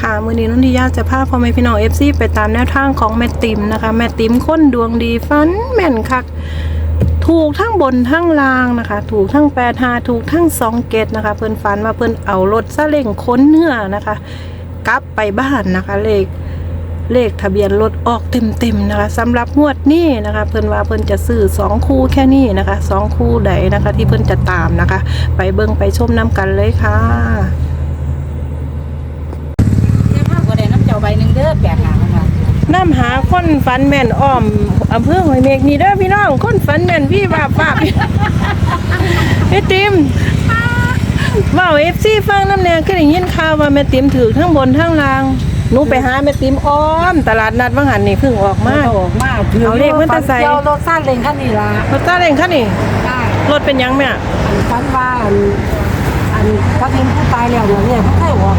ค่ะมือนี้นนทิยาจะพาพ่อแม่พี่น้องเอฟซีไปตามแนวทางของแม่ติมนะคะ แม่ติมค้นดวงดีฟันแม่นคักถูกทั้งบนทั้งล่างนะคะ ถูกทั้งแปดหาถูกทั้งสองเกตนะคะ เพิ่นฝันว่าเพิ่นเอารถซาเล้งค้นเนื้อนะคะ กลับไปบ้านนะคะ เลขเลขทะเบียนรถออกเต็มๆนะคะสำหรับงวดนี้นะคะ เพิ่นว่าเพิ่นจะซื้อสองคู่แค่นี้นะคะสองคู่ใดนะคะ ที่เพิ่นจะตามนะคะ ไปเบิ่งไปชมน้กันเลยค่ะ เจ้าภาพบ่ได้น้ำเจ้าใบ หนึ่งเด้อแปดหานะคะน้ำหาคนฝันแม่นอ้อมอำเภอหอยเมฆนี่เด้อพี่น้องคนฝันแม่นพี่บาบาบไอติมว่าเอฟซีฟังน้ำแนงคือได้ยินข่าวว่าแม่ติมถือทั้งบนทั้งล่างหนูไปหาแม่ติมอ้อม ตลาดนัดวังหันนี่เพิ่งออกมามาออกมาถืเอาเลขมันจะใส่เจ้ารถสั้นเลงคันนี้ล่ะรถซาเล้งคันนี่ได้รถเป็นหยังแม่อันฝันว่าอันอันพระเห็นผู้ตายแล้วเนี่ยเนี่ยเขาเคยบอ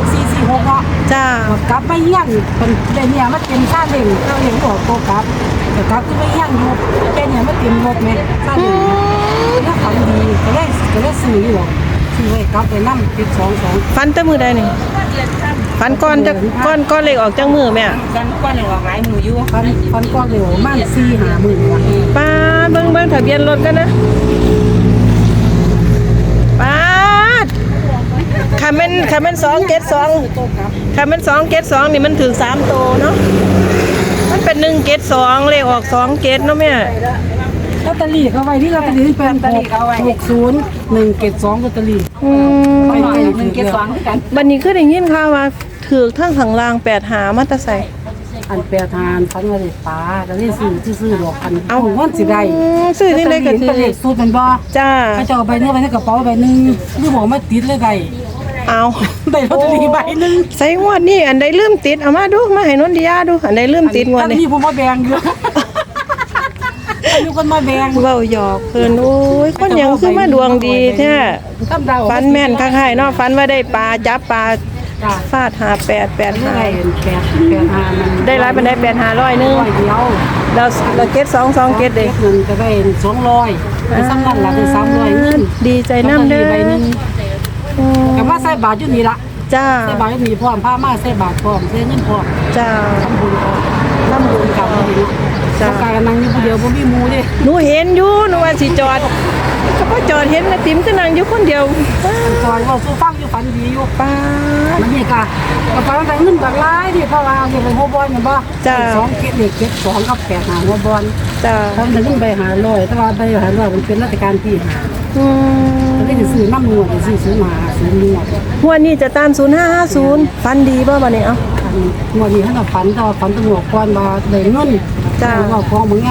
กหกสี่สี่หกเนาะจ้ากลับไปเยี่ยนเป็นเป็นเนี่ยมันเป็นซาเล้งเขาเห็นบอกโตกลับแต่กลับที่ไปเยี่ยนอยู่เป็นเนี่ยมันเป็นรถไหมซาอืเล้งมแล้วฝันดีก็เลยก็เลยซื้ออยู่หรอกซื้อไว้กลับไปนั่งติดสองสองฝันแต่มือใดนี่ฝันก่อนจะก่อนก่อนเลขออกจากมือแม่กันก้อนหนึ่งออกหลายมืออยู่ฟันฟันก้อนเร็วมากสี่หาหมื่นว่ะป้าเบิ่งเบิ่งทะเบียนรถกันนะป้าด คำเป็นคำเป็นสองเกตสองโตกลับคำเป็นสองเกตสองนี่มันถึงสามโตวเนาะมันเป็นหนึ่งเกตสองเลขออกสองเกตเนาะแม่ลอตเตอรี่เขาไว้ที่ลอตเตอรี่ที่เป็นหกศูนย์หนึ่งเกตสองลอตเตอรี่อืมไปหน่อยหนึ่งเกตสองกันบันนี้คือได้ยินข่าวว่าถือทั้งข้างล่างแปดหามาแตะใส่อันแปรทานฟันว่าเด็กป้าก็เลยซื้อที่ซื้อดอกพันเอาวันสิได้อืมซื้อนี่เลยก็ถืถืออเลขสูตรเป็นบ่จ้าเขาจะเอาใบเนื้อใบในกระเป๋าใบหนึ่งหรือบอกไม่ติดเลยได้ เอาได้ลอตเตอรี่ใบหนึ่งใส่งวดนี่อันใดลืมติดเอามาดูมาให้นนทิยาดู อันใดลืมติดงวดอันนี่นี้ผมมาแบ่งอยู่อันนี้คนมาแบ่งเว้าหยอกเพิ่นโอ้ยคนหยังคือมาดวงดีแท้ตั้มดาวฟันแม่นคักให้เนาะฟันว่าได้ปลาจับปลาจ้าฟาดหาแปดแปดได้หาแปดแปดหามันได้ร้ายเป็นได้แปดหาร้อยหนึงร้อยเดียวเราเราเก็ตสองสองเก็ตเด็กเงินก็ได้สองร้อยเป็นสำคัญละเป็นสามร้อยเงินดีใจน้ำเด้อ ใบหนึ่งอืม กับว่าใส่บาทอยู่นี่ละจ้าใส่บาทอยู่นี่พร้อมผ้ามาใส่บาทพร้อมใส่เงินพร้อมจ้าทำบุญพร้อมทำบุญกับบุญเนาะจ้ะต้องการกันนั่งอยู่ผู้เดียวบ่มีหมู่เด้หนูเห็นอยู่หนูว่าสิจอดก็พอจอดเห็นแม่ติ๋มก็นั่งอยู่คนเดียวป้าซอยว่าสู้ฟังอยู่ฝันดีอยู่ป้ามันนี่ก็ก็ฝันแต่เงินบักหลายดิเพราะว่าสิเป็นหัวบอลแม่นบ่จ้ะสองเก็ดเด็กเก็ดสองกับแปดหาหัวบอลจ้าทำแต่เงินไปหาร้อยแต่ว่าไปหาร้อยมันเป็นราชการที่หาอืมก็เลยสิซื้อน้ำนวดสิซื้อมา ซื้อหนวดงวดนี้จะตาม 0550ฟันดีบ่บัดนี้เอ้าอันงวดนี้ให้เราฝันแต่ว่าฝันตำรวจก่อนมาได้เงินจ้ะว่าพองมึงไง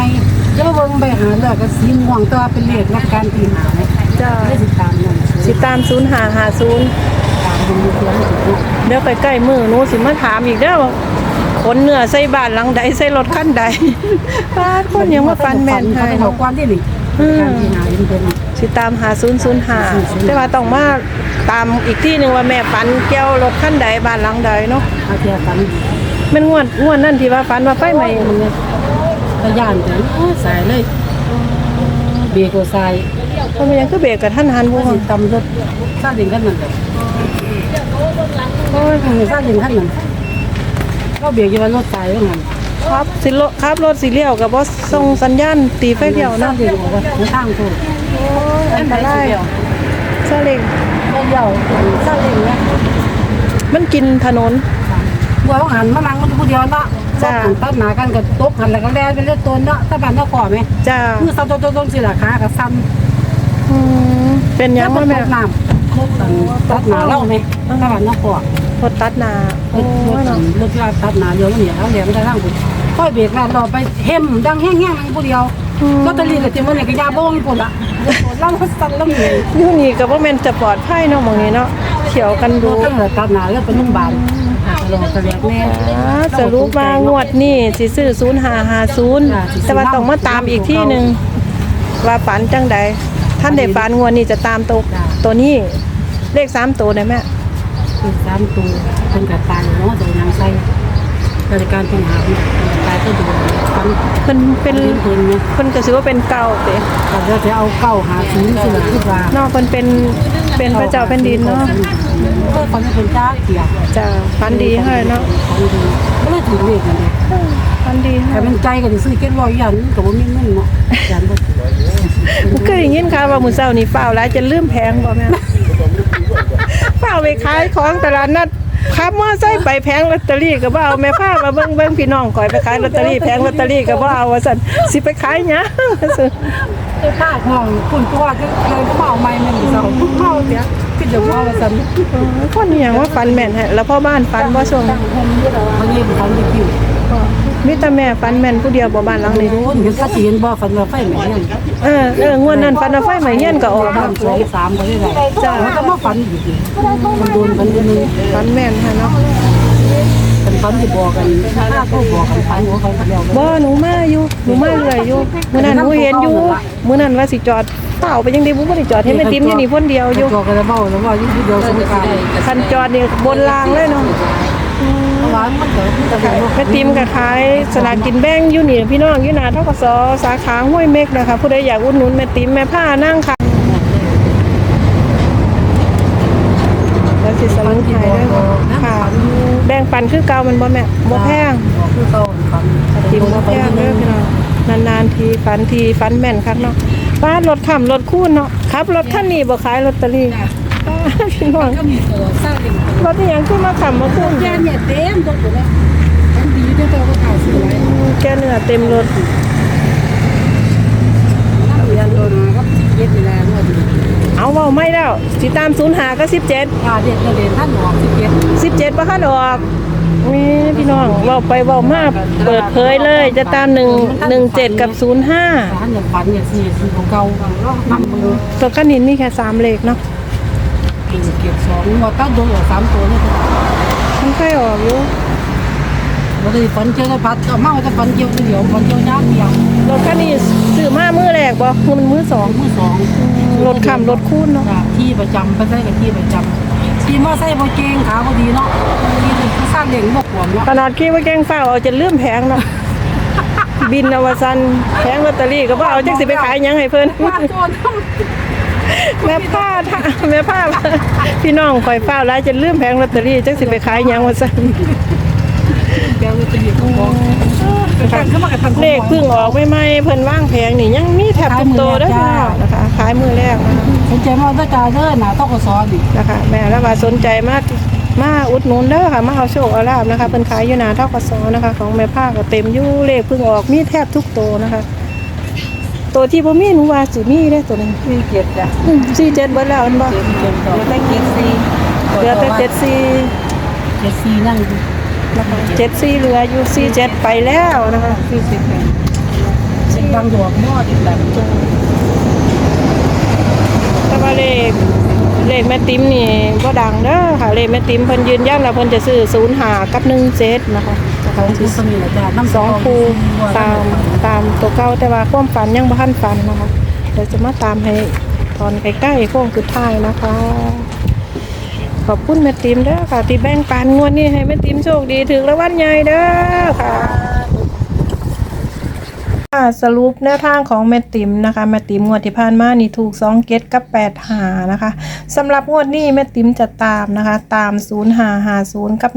แล้วเบิ่งไปหาแล้วก็สีม่วงแต่ว่าเป็นเลขราชการที่หาเนี่ยจ้าได้ติดตามนั่นสิตาม 0550ตามดูเพื่อนสุดเนาะเดี๋ยวใกล้ๆมือหนูสิมาถามอีกเด้อว่าขนเนื้อใส่บ้านหลังใดใส่รถคันใด ป้าดคนยังมาฟันแม่นให้ให้ดอกกวนที่นี่อืม การที่หาเงินเป็น สิตามหา005แต่ว่าต้องมาตามอีกที่หนึงว่าแม่ฟันเกี่ยวรถคันใดบ้านหลังใดเนาะอาเทียฝันแมันงวดงวดนั่นที่ว่าฟันว่าไฟไหม้มันเนี่ยตะย่านจังโอ้ยสายเลย เบียร์ก็สายเพราะมันยังคือเบรกกับท่านหันบ่ว่าสิตำรถซาเล้งคันนั้นเลยโอ้ยทางนี้ซาเล้งคันนั้นก็เบียร์อยู่ว่ารถสายว่างั้นครับสิรถครับรถสิเลี้ยวก็บ่ส่งสัญญาณตีไฟเลี้ยวซาเนาะเล้งออกว่าทางโทษ อันตรายซาเล้งก็เลี้ยวซาเล้งเนี่ยมันกินถนนบัวเขาหันมานั่งมันผู้เดียวเนาะจ้ะหันตัดหนากันก็ตกหันแล้วก็แล่นไปเรื่อยตัวเนาะถ้าบ้านเนาะก่อไหมจ้ามือซ้ำต้นๆสิล่ะขากับซ้ำอืมเป็นหยังมัวะนแม่ตกน้ำรถอันตัดหนาเล่าไหมถ้าบ้านเนาะก่อรถตัดหน้ารโอ้ถรถยเนาะรถลากตัดหนาเดียวมันเนี่ยเขาเหลี่ยมได้ทางคุณค่อยเบรกลาดรอไปเห็มดังแห้งๆมันผู้เดียวลอตเตอรี่ก็เต็มวันนี้ก็ยาโบ้งปุ่นละ เล่าสั่นเล่าเหนื่อยอยู่นี่ก็บ่แม่นจะปลอดภัยเนาะหมองนี้เนาะเขียวกันดูถตั้งแต่ตัดหนาแล้วเป็นนุ่มบานรอแสดงแม่อ่าสรุปมางวดนี้สิซื้อ0550แต่ว่าต้องมาตามอีกที่หนึงว่าฝันจังใดท่านได้ฝันงวดนี้จะตามตัวตัวนี้เลขสามตัวได้แม่ คือสามตัวเป็นกระตันเนาะตัวยางใส่ ราชการปัญหาตายก็ดูฟันเพิ่นเป็นเพิ่นเนี่ยเพิ่นก็ถือว่าเป็นเก่าเด้แต่เราจะเอาเก้าหาศูนย์สิคิดว่านอกเพิ่นเป็นเป็นพระเจ้าแผ่นดินเนาะเออคนเป็นจ้าเกียรติจ้าฟันดีให้เนาะฟันดีก็เลยถือเลขกันเลยฟันดีให้แต่เป็นใจกันซื้อเก็ตร้อยยันกับว่ามีเงินเนาะยันบ่ถือเคยได้ยินค่ะว่ามื้อเช้านี้ฟ้าวหลายจะลืมแพงบ่แม่ฟ้าวไปขายของตลาดนัด ขับมอไซค์ไปแพงลอตเตอรี่ก็บ่เอาแม่พามาเบิ่งเบิ่งพี่น้องข่อยไปขายลอตเตอรี่แพงลอตเตอรี่ก็บ่เอาว่าซั่นสิไปขายหยังว่าซั่นไอ้ป้าห้องคุณตัวจะเลยเมาไม่มันเศร้าเมาเนี่ยก็จะว่าว่าซั่นเออคนอหย่างว่าฟันแม่นให้แล้วพ่อบ้านฟันบ่ช่วงนั้นมันนี่ฟันที่คิว มีแต่แม่ฟันแม่นผู้เดียวบ่บ้านหลังนี้โอ้ยเห็นถ้าสิเห็นบ่ฟันว่าไฟไหม้เนี่ยเออเอองวดนั้นฟันเอาไฟไหม้เฮียนก็ออกบ้านสองสามก็ได้ได้จ้ามันก็มาฟันอีกมันโดนกันนึงฟันแม่นค่ะเนาะกันฟันที่บอกกันถ้าเขาบอกกันฟันหัวเขาแล้วบ่หนูมาอยู่หนูมาเรื่อยอยู่มื้อนั้นหนูเห็นอยู่มื้อนั้นว่าสิจอดเปล่าไปยังได้บ่บ่ได้จอดให้แม่ติมอยู่นี่คนเดียวอยู่บอกกันแล้วเมาแล้วว่าอยู่เดียวสงการคันจอดนี่บนรางเลยเนาะ เพราะว่านมันก็ขายแม่ติมก็ขายสลากกินแบ่งยูนี่พี่น้องยูนาทกสสาขาห้วยเมกนะคะ ผู้ใดอยากอุดหนุนแม่ติมแม่ผ้านั่งค่ะแล้วสิสรุปให้เด้ค่ะแบ่งปันคือเก่ามันบ่แม่บ่แพงคือเขาฟันทีมบ่แพงเด้อพี่น้องนานๆทีฝันทีฝันแม่นคักเนาะป้านรถค่ำรถคูนเนาะขับรถคันนี้บ่ขายลอตเตอรี่ พี่น้องก็มีตัวสร้างเป็นรถนี่ยังขึ้นมาขับมาคูนแย่เนี่ยเต็มตรงตัวเลยทั้งดีด้วยตัวก็ขายสวยแกเนื้อเต็มรถทะเบียนรถก็เย็ดอยู่แล้วว่าดีเอาเว้าไม่แล้วสิตาม0หาก็17ค่าเด็ดก็เด่นท่านหอกสิบเจ็ด17บ่คันออกนี่พี่น้องเว้าไปเว้ามาเปิดเผยเลย จะตาม1 17กับ05ร้านอย่างฝันอย่างสี่สี่ของเก่าทำมือตัวคันนี้มีแค่สามเลขเนาะ เก็บสองว่าตั้งโดนออกสามตัวนี่มันค่อยออกอยู่บ่ได้ฝันเจอได้พัดก็เมาแต่ฝันเกี่ยวเดียวฝันเกี่ยวยากเดียวรถคันนี้ซื้อมามื้อแรกบ่คือมันมื้อสองมือสองรถค่ำรถคูนเนาะที่ประจำไปใช้กับที่ประจำที่มอไซค์บ่เก่งขาบ่ดีเนาะที่สร้างเลี้ยงบ่ขวมเนาะขนาดคิดว่าแกงฟ้าวเอาจะเลื่อมแพงเนาะบินอวสันแพงลอตเตอรี่ก็บ่เอาจักสิไปขายหยังให้เพิ่นว่าโจรต้อง แม่ผ้าท่าแม่ผ้าพี่น้องคอยฟ้าวหลายจะลืมแพงลอตเตอรี่จักสิไปขายหยังว่าซั่นแกวจะหยิบของของกันเข้ามากับทางเลขเพิ่งออกใหม่ๆเพิ่นว่างแพงนี่ยังมีแทบทุกตัวเด้อพี่น้องนะคะขายมือแรกนะคะสนใจมาด้วยจ่ายเด้อหนาต้องกสอนนี่นะคะ แม่แล้วว่าสนใจมากมาอุดหนุนเด้อค่ะมาเอาโชคเอาลาบนะคะเพิ่นขายอยู่หน้าทกสนะคะ ของแม่ผ้าก็เต็มอยู่เลขเพิ่งออกมีแทบทุกตัวนะคะ ตัวที่บ่มีหนูว่าสิมีเด้อตัวนึงมีเกียรติจ้ะอืม47เบิดแล้วอันบ่เกียรติต่อได้เกียรติซีเหลือแต่74เกียรติซีนั่งนะคะ74เหลืออยู่47ไปแล้วนะคะคือสิบแปดสิบบางดอกมอดอีกแบบแต่ว่าเลขเลขแม่ติ๋มนี่ก็ดังเด้อค่ะเลขแม่ติ๋มเพิ่นยืนยันแล้วเพิ่นจะซื้อ0 5กับ17นะคะ ของคุณสมีนะจ๊ะน้ำสองคูตามตามตัวเก่าแต่ว่าความฝันยังบ่ทันฝันนะคะเดี๋ยวจะมาตามให้ตอนใกล้ๆโค้งสุดท้ายนะคะ ขอบคุณแม่ติมเด้อค่ะ ที่แบ่งปันงวดนี้ให้แม่ติมโชคดีถึงรางวัลใหญ่เด้อค่ะ ค่ะสรุปแนวทางของแม่ติ๋มนะคะแม่ติ๋มงวดที่ผ่านมานี่ถูก2เกตกับ8หานะคะสำหรับงวดนี้แม่ติ๋มจะตามนะคะ ตาม0 5 5 0กับ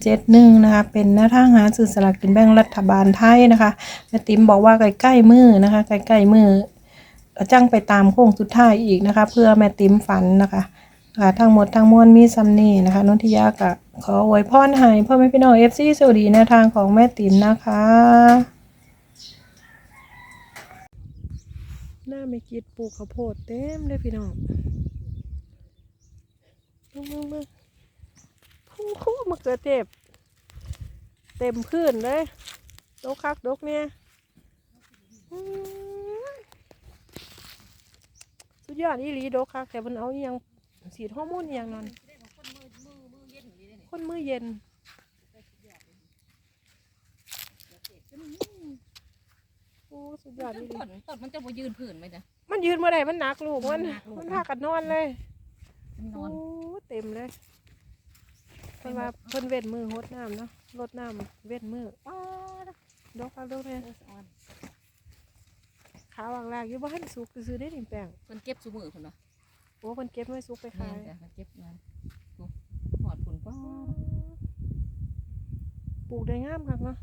1771นะคะเป็นแนวทางหาสื่อสลากกินแบ่งรัฐบาลไทยนะคะแม่ติ๋มบอกว่าใกล้ๆมือนะคะใกล้ๆมือจังไปตามโค้งสุดท้ายอีกนะคะ เพื่อแม่ติ๋มฝันนะคะค่ะทั้งหมดทั้งมวลมีซัมนี่นะคะนนทิยากะขออวยพรให้พ่อแม่พี่น้องเอฟซีสวัสดีแนวทางของแม่ติ๋มนะคะ หน้าไม่กิดปลูกข้าวโพดเต็มเลยพี่น้องมึงมึงมึงคู่คู่มะเขือเทศเต็มพื้นเลยดกคักดกเนี่ยสุดยอดอีหลีดกคักแต่มันเอาอยังสีดฮอร์โมนอหยังนั่นคนมือเย็น อ้สุดยอดอีหลีต้นต้นมันจะมายืนผืนไหมจ๊ะมันยืนมาได้มันหนักลูกมันหนักลูก มันพากันนอนเลยมันนโอ้อนเต็มเลยผพิ่นว่าเพิ่นเว้นมือหดน้ำเนาะลดน้ำเว้นมือป้าดดอกเอาดอกแม่เออสะออนขาวางลากอยู่บ่ทันสุกซื้อได้นี่แป้งเพิ่นเก็บซุมือพุ่นเนาะโอ้เพิ่นเก็บไว้สุกไปแม่ขายนจ้ะเพิ่นเก็บมาโอ้หอดพุ่นป้าดปลูกได้งามคักเนาะ